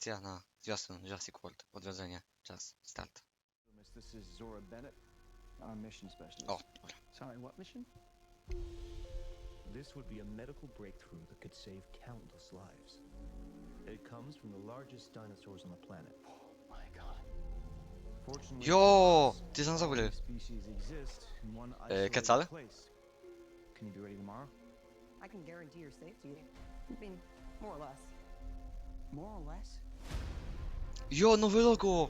Reakcja na zwiastun Jurassic World. Odrodzenie. Czas. Start. This is Zora Bennett, our mission specialist. O, dobra. Sorry, what mission? This would be a medical breakthrough that could save countless lives. It comes from the largest dinosaurs on the planet. Oh my god. Fortunately, Jo! for us, Dynozaury. species exist in one E, isolated Quetzal? place. Can you be ready tomorrow? I can guarantee your safety. I mean, more or less. More or less? Jo, nowe logo!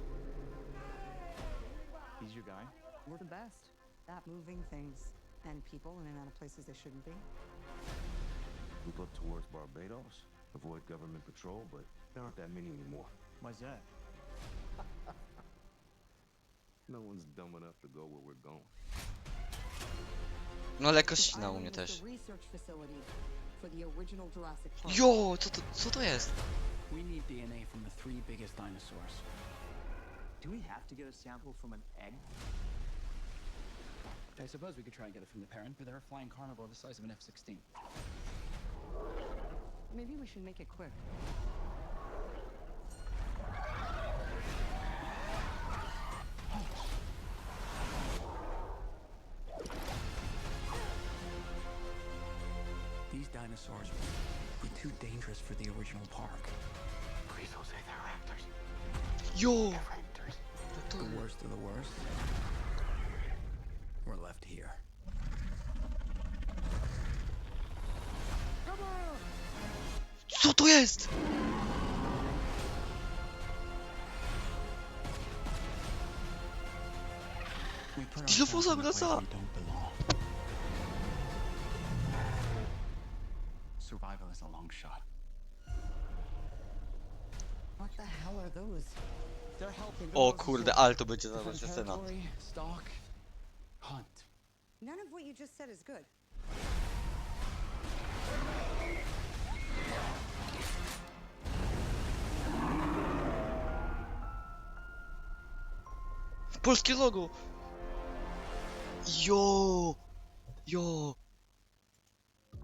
He's your guy? We're the best at moving things and people in and out of places they shouldn't be. We up towards Barbados, avoid government patrol, but there aren't that many anymore. Why's that? No one's dumb enough to go where we're going. No lekko This ścina u island mnie was też. the research facility for the original Jurassic Park. Jo, co to, co to jest? We need DNA from the three biggest dinosaurs. Do we have to get a sample from an egg? I suppose we could try and get it from the parent, but they're a flying carnivore the size of an F-16. Maybe we should make it quick. These dinosaurs would be too dangerous for the original park. Yo! The worst of the worst. We're left here. Co to jest? Dilofosa wraca! Survival is a long shot. O kurde, ale to będzie zaraz scena. None of what you just said is good. Polskie logo! Jo! Jo!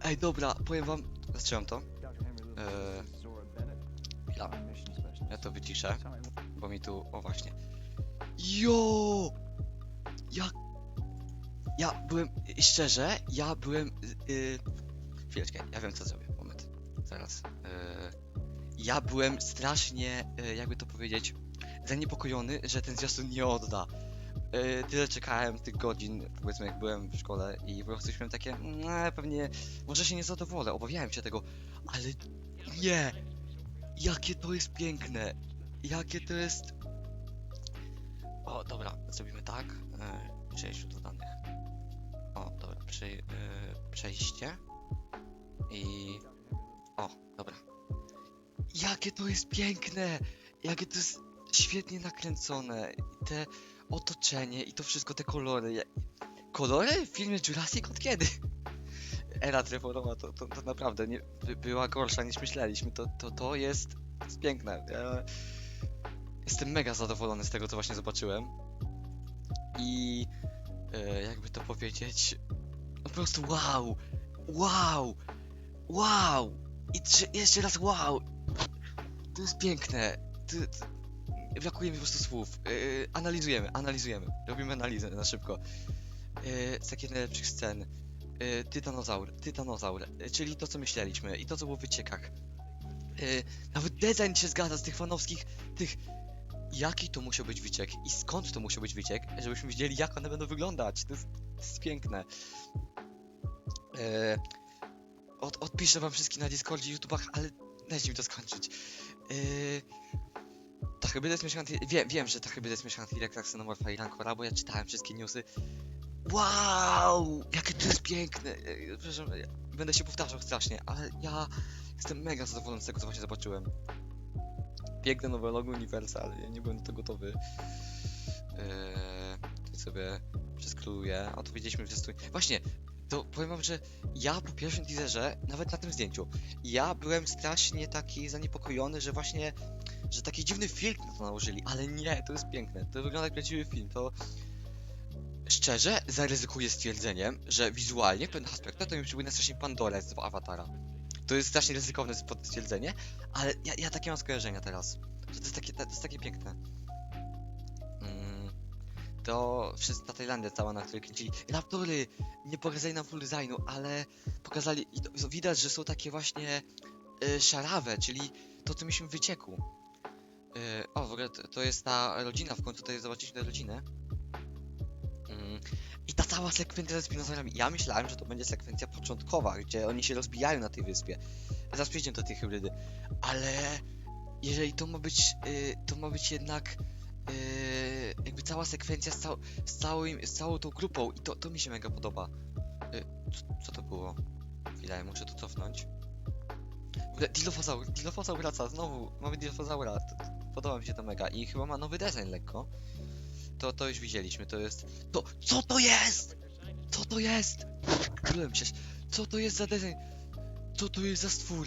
Ej, dobra, powiem wam... Zatrzymam to. Bennett, Chwila. Ja to wyciszę, Sorry, bo mi tu... O właśnie. Jo! Ja... Ja byłem... Szczerze, ja byłem... Yy... Chwileczkę, ja wiem co zrobię. Moment. Zaraz. Yy... Ja byłem strasznie, yy, jakby to powiedzieć, zaniepokojony, że ten zwiastun nie odda. Yy, tyle czekałem tych godzin, powiedzmy jak byłem w szkole i po prostu miałem takie, "Nie, pewnie, może się nie zadowolę, obawiałem się tego, ale nie! Jakie to jest piękne! Jakie to jest... O, dobra, zrobimy tak. Yy, przejściu do danych. O, dobra, prze, yy, przejście. I... O, dobra. Jakie to jest piękne! Jakie to jest świetnie nakręcone. I te otoczenie i to wszystko, te kolory. Kolory w filmie Jurassic od kiedy? Era Trevorowa to, to, to naprawdę nie, by, była gorsza niż myśleliśmy. To, to, to jest, piękne. Ja jestem mega zadowolony z tego, co właśnie zobaczyłem. I e, jakby to powiedzieć, po prostu wow! Wow! Wow! I jeszcze raz wow! To jest piękne. To, to, brakuje mi po prostu słów. Yy, analizujemy, analizujemy. Robimy analizę na szybko. Yy, z takich najlepszych scen. Yy, tytanozaur, tytanozaur, yy, czyli to co myśleliśmy i to co było w wyciekach. Yy, nawet design się zgadza z tych fanowskich, tych... Jaki to musiał być wyciek i skąd to musiał być wyciek, żebyśmy wiedzieli jak one będą wyglądać. To jest, to jest piękne. Od, odpiszę wam wszystkim na Discordzie, YouTubach, ale dajcie mi to skończyć. Ta hybryda jest mieszkana... Wiem, wiem, że ta hybryda jest T-Rexa, Xenomorpha i Rancora, bo ja czytałem wszystkie newsy. Wow! Jakie to jest piękne! Yy, Przepraszam, ja będę się powtarzał strasznie, ale ja jestem mega zadowolony z tego, co właśnie zobaczyłem. Piękne nowe logo Universal, ja nie byłem do tego gotowy. Yy, tutaj sobie przeskluję, a tu widzieliśmy w zwiastunie. Właśnie, to powiem wam, że ja po pierwszym teaserze, nawet na tym zdjęciu, ja byłem strasznie taki zaniepokojony, że właśnie, że taki dziwny filtr na to nałożyli, ale nie, to jest piękne, to wygląda jak prawdziwy film, to szczerze zaryzykuję stwierdzeniem, że wizualnie w pewnych aspektach to mi przypomina strasznie Pandorę z Awatara. to jest strasznie ryzykowne stwierdzenie, ale ja, ja takie mam skojarzenia teraz, że to jest takie, to jest takie piękne. Mm, to wszyscy ta Tajlandia cała, na której kręcili Raptory, nie pokazali nam full designu, ale pokazali, i to, widać, że są takie właśnie y, szarawe, czyli to, co mieliśmy w wycieku. Y, o, w ogóle to, to jest ta rodzina, w końcu tutaj zobaczyliśmy tę rodzinę. I ta cała sekwencja ze spinozaurami. Ja myślałem, że to będzie sekwencja początkowa, gdzie oni się rozbijają na tej wyspie. Zaraz przejdziemy do tej hybrydy. Ale jeżeli to ma być, y, to ma być jednak y, jakby cała sekwencja z, cał, z, całym, z całą tą grupą i to, to mi się mega podoba. Y, co, co to było? Chwilę, muszę to cofnąć. W ogóle Dilophosaur, wraca, znowu mamy Dilophosaura. Podoba mi się to mega i chyba ma nowy design lekko. To, to już widzieliśmy, to jest... To... Co to jest? Co to jest? Byłem przecież. Co to jest za design? Co to jest za stwór?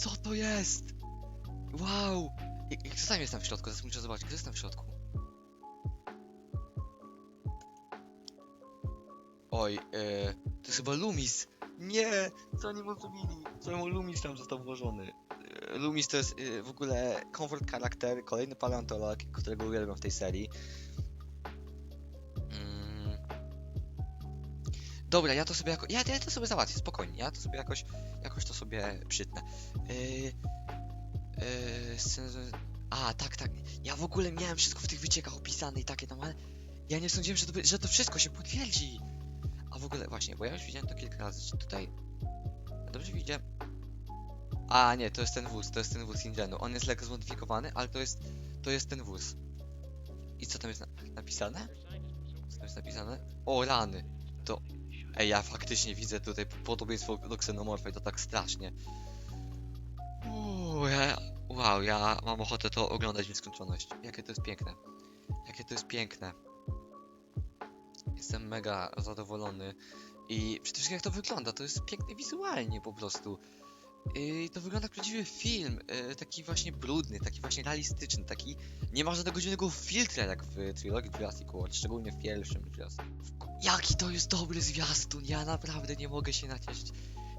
Co to jest? Wow! I, i kto tam jest tam w środku? Zaraz muszę zobaczyć, kto jest tam w środku. Oj, e, to jest chyba Lumis. Nie! Co oni mu zrobili? Czemu Lumis tam został włożony? E, Lumis to jest e, w ogóle comfort charakter, kolejny paleontolog, którego uwielbiam w tej serii. Dobra, ja to sobie jako... Ja, ja to sobie załatwię, spokojnie. Ja to sobie jakoś, jakoś to sobie przytnę. Yy, yy, a, tak, tak. Ja w ogóle miałem wszystko w tych wyciekach opisane i takie tam, ale ja nie sądziłem, że to, że to wszystko się potwierdzi. A w ogóle, właśnie, bo ja już widziałem to kilka razy, czy tutaj... Ja dobrze widziałem... A, nie, to jest ten wóz, to jest ten wóz Ingenu. On jest lekko zmodyfikowany, ale to jest, to jest ten wóz. I co tam jest na napisane? Co tam jest napisane? O, rany. To... Ej, ja faktycznie widzę tutaj podobieństwo do ksenomorfa i to tak strasznie. Uuu, ja... Wow, ja mam ochotę to oglądać w nieskończoność. Jakie to jest piękne. Jakie to jest piękne. Jestem mega zadowolony. I przede wszystkim jak to wygląda, to jest piękne wizualnie po prostu. I to wygląda jak prawdziwy film, y, taki właśnie brudny, taki właśnie realistyczny, taki... Nie ma żadnego dziwnego filtra jak w trylogii Jurassic World, szczególnie w pierwszym Jurassic Jaki to jest dobry zwiastun, ja naprawdę nie mogę się nacieszyć.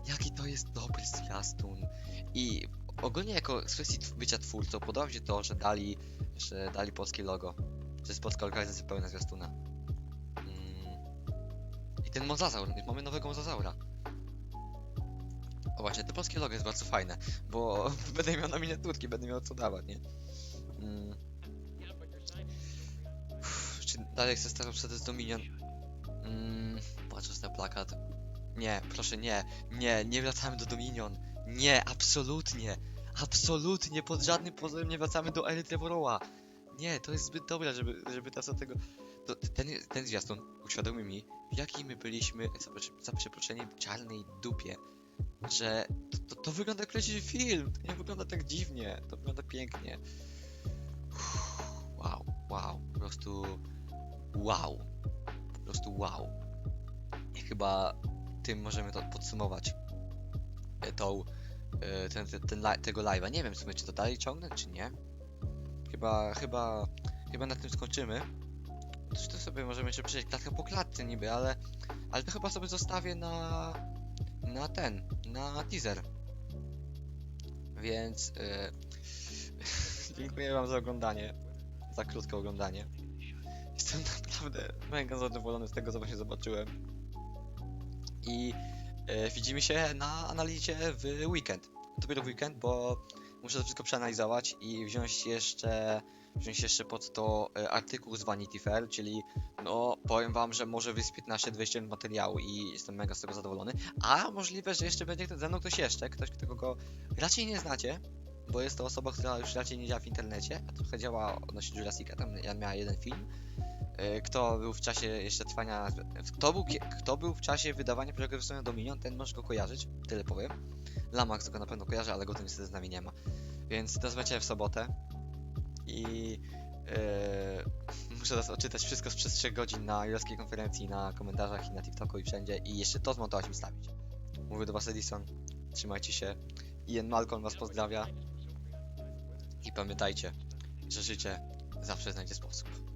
Jaki to jest dobry zwiastun. I ogólnie jako z kwestii bycia twórcą podoba mi się to, że dali, że dali polskie logo. Że jest polska organizacja pełna zwiastuna. Mm. I ten mozazaur, mamy nowego mozazaura. O właśnie, to polskie logo jest bardzo fajne, bo będę miał na miniaturki, będę miał co dawać, nie? Mm. Uff, Czy dalej chcę starał przed Dominion? Mm, patrząc na plakat. Nie, proszę nie, nie, nie wracamy do Dominion. Nie, absolutnie, absolutnie, pod żadnym pozorem nie wracamy do ery Trevoroa. Nie, to jest zbyt dobre, żeby, żeby teraz od tego... To, ten, ten zwiastun uświadomił mi, w jakiej my byliśmy, za, za przeproszeniem, czarnej dupie. Że to, to, to wygląda jak prawdziwy film, to nie wygląda tak dziwnie, to wygląda pięknie. Wow, wow, po prostu wow, po prostu wow. I chyba tym możemy to podsumować. e, Tą, e, ten, ten, ten, tego live'a. Nie wiem sumie, czy to dalej ciągnę, czy nie. Chyba, chyba, chyba na tym skończymy. To sobie możemy jeszcze przejść klatkę po klatce niby, ale, ale to chyba sobie zostawię na, na ten, na teaser. Więc e, dziękuję wam za oglądanie, za krótkie oglądanie. Jestem naprawdę mega zadowolony z tego, co właśnie zobaczyłem. I e, widzimy się na analizie w weekend. Dopiero w weekend, bo muszę to wszystko przeanalizować i wziąć jeszcze wziąć jeszcze pod to e, artykuł z Vanity Fair, czyli no powiem wam, że może wyjść 15-20 materiału i jestem mega z tego zadowolony. A możliwe, że jeszcze będzie ze mną ktoś jeszcze, ktoś, którego go raczej nie znacie, bo jest to osoba, która już raczej nie działa w internecie, a trochę działa odnośnie Jurassica, tam ja miała jeden film. E, Kto był w czasie jeszcze trwania. Kto był, kto był w czasie wydawania pierwszego wersji Dominion, ten może go kojarzyć, tyle powiem. Lamax go na pewno kojarzy, ale go tu niestety z nami nie ma. Więc to zobaczycie w sobotę. I e, muszę teraz odczytać wszystko sprzed 3 godzin na jurowskiej konferencji, na komentarzach i na TikToku i wszędzie. I jeszcze to zmontować i wstawić. Mówię do was Edison. Trzymajcie się. Ian Malcolm was pozdrawia. I pamiętajcie, że życie zawsze znajdzie sposób.